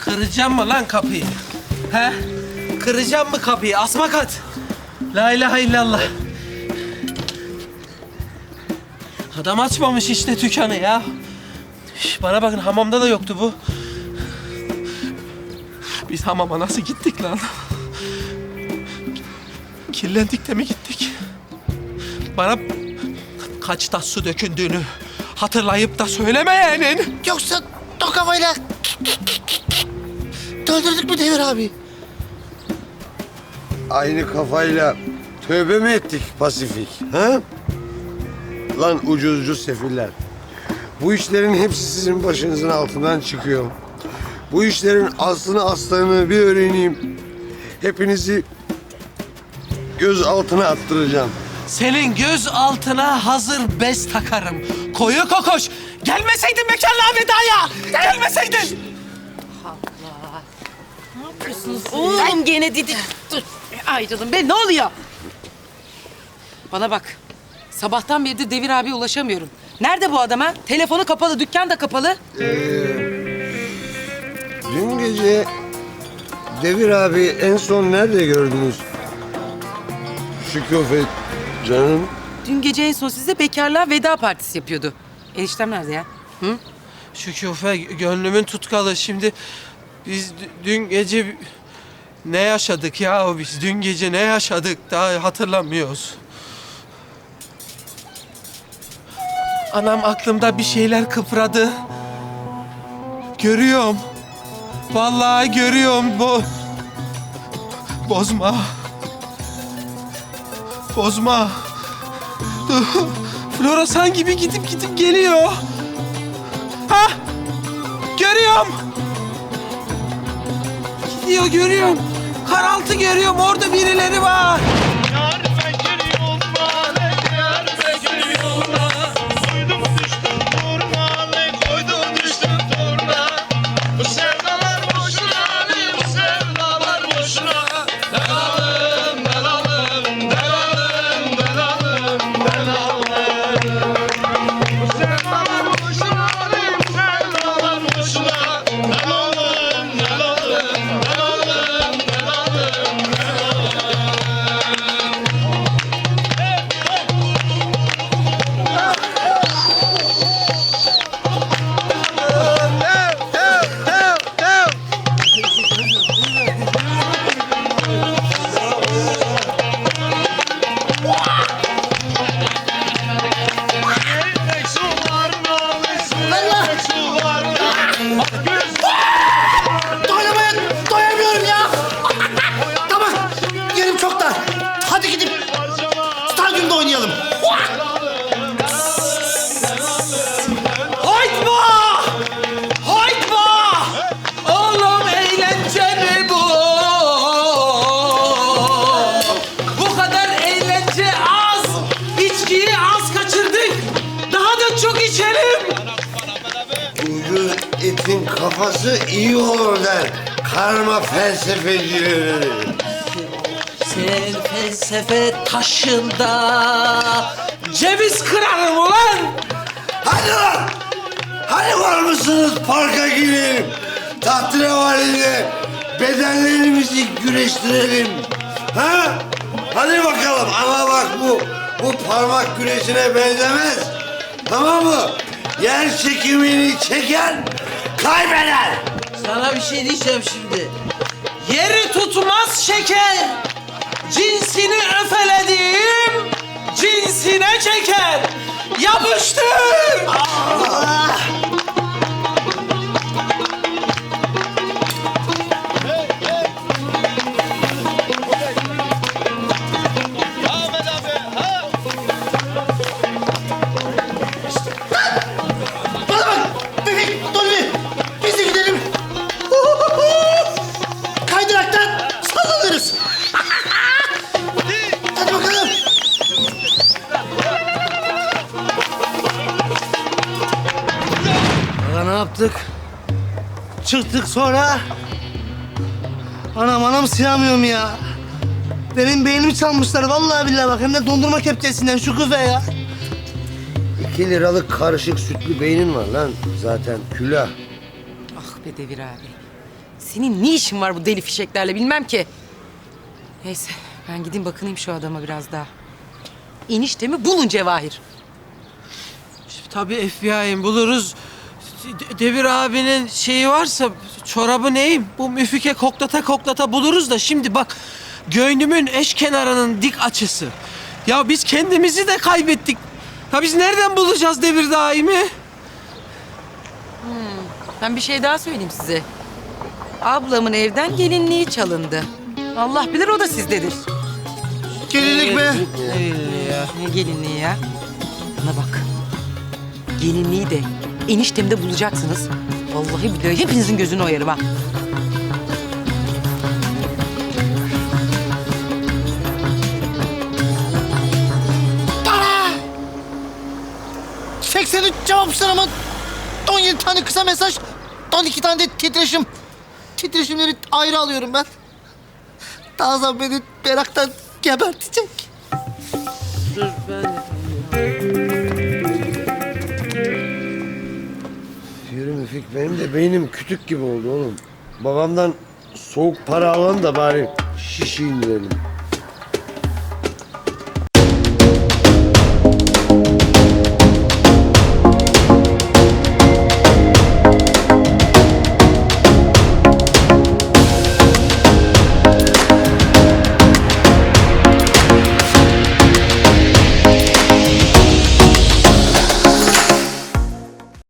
Kıracağım mı lan kapıyı? He? Kıracağım mı kapıyı? Asma kat. La ilahe illallah. Adam açmamış işte dükkanı ya. Bana bakın hamamda da yoktu bu. Biz hamama nasıl gittik lan? Kirlendik de mi gittik? Bana kaç tas su dökündüğünü hatırlayıp da söylemeyenin. Yoksa tokavayla döndürdük mü Devir abi? Aynı kafayla tövbe mi ettik Pasifik? Ha? Lan ucuz ucuz sefiller. Bu işlerin hepsi sizin başınızın altından çıkıyor. Bu işlerin aslını aslını bir öğreneyim. Hepinizi göz altına attıracağım. Senin göz altına hazır bez takarım. Koyu kokoş. Gelmeseydin mekanlığa vedaya. Gelmeseydin. Oğlum gene didik. Dur. Ayrılın be ne oluyor? Bana bak. Sabahtan beri de Devir abi ulaşamıyorum. Nerede bu adama? Telefonu kapalı, dükkan da kapalı. Dün gece Devir abi en son nerede gördünüz? Şükufet canım. Dün gece en son size bekarlığa veda partisi yapıyordu. Eniştem nerede ya? Hı? Şüküfe gönlümün tutkalı. Şimdi biz dü- dün gece ne yaşadık ya biz dün gece ne yaşadık daha hatırlamıyoruz. Anam aklımda bir şeyler kıpradı. Görüyorum. Vallahi görüyorum bu. Bozma. Bozma. Dur. Floresan gibi gidip gidip geliyor. Gidiyor görüyorum. Karaltı görüyorum. Orada birileri var. Etin kafası iyi olur der. Karma felsefecileri. Sen felsefe taşında ceviz kırarım ulan. Hadi lan! Hadi var mısınız parka girelim. Tahterevalide bedenlerimizi güreştirelim. Ha? Hadi bakalım ama bak bu bu parmak güreşine benzemez. Tamam mı? Yer çekimini çeken kaybeder. Sana bir şey diyeceğim şimdi. Yeri tutmaz şeker. Cinsini öfelediğim cinsine çeker. Yapıştır. Kaydıraktan sallanırız. Hadi bakalım. Ya ne yaptık? Çıktık sonra. Anam anam sığamıyorum ya. Benim beynimi çalmışlar vallahi billahi bak hem de dondurma kepçesinden şu küfe ya. İki liralık karışık sütlü beynin var lan zaten külah. Ah be Devir abi. Senin ne işin var bu deli fişeklerle bilmem ki. Neyse ben gideyim bakınayım şu adama biraz daha. Eniştemi bulun Cevahir. Tabii FBI'yin buluruz. De- Devir abinin şeyi varsa çorabı neyim? Bu müfike koklata koklata buluruz da şimdi bak göynümün eş kenarının dik açısı. Ya biz kendimizi de kaybettik. Ha biz nereden bulacağız devir daimi? Ben bir şey daha söyleyeyim size. Ablamın evden gelinliği çalındı. Allah bilir o da sizdedir. Gelinlik ya. Ne gelinliği ya? Bana bak. Gelinliği de eniştemde bulacaksınız. Vallahi billahi hepinizin gözünü oyarım ha. Para! 83 cevapsın ama 17 tane kısa mesaj, 12 tane de titreşim. Titreşimleri ayrı alıyorum ben. Tazan beni meraktan gebertecek. Dur ben Yürü Müfik benim de beynim kütük gibi oldu oğlum. Babamdan soğuk para alalım da bari şişi indirelim.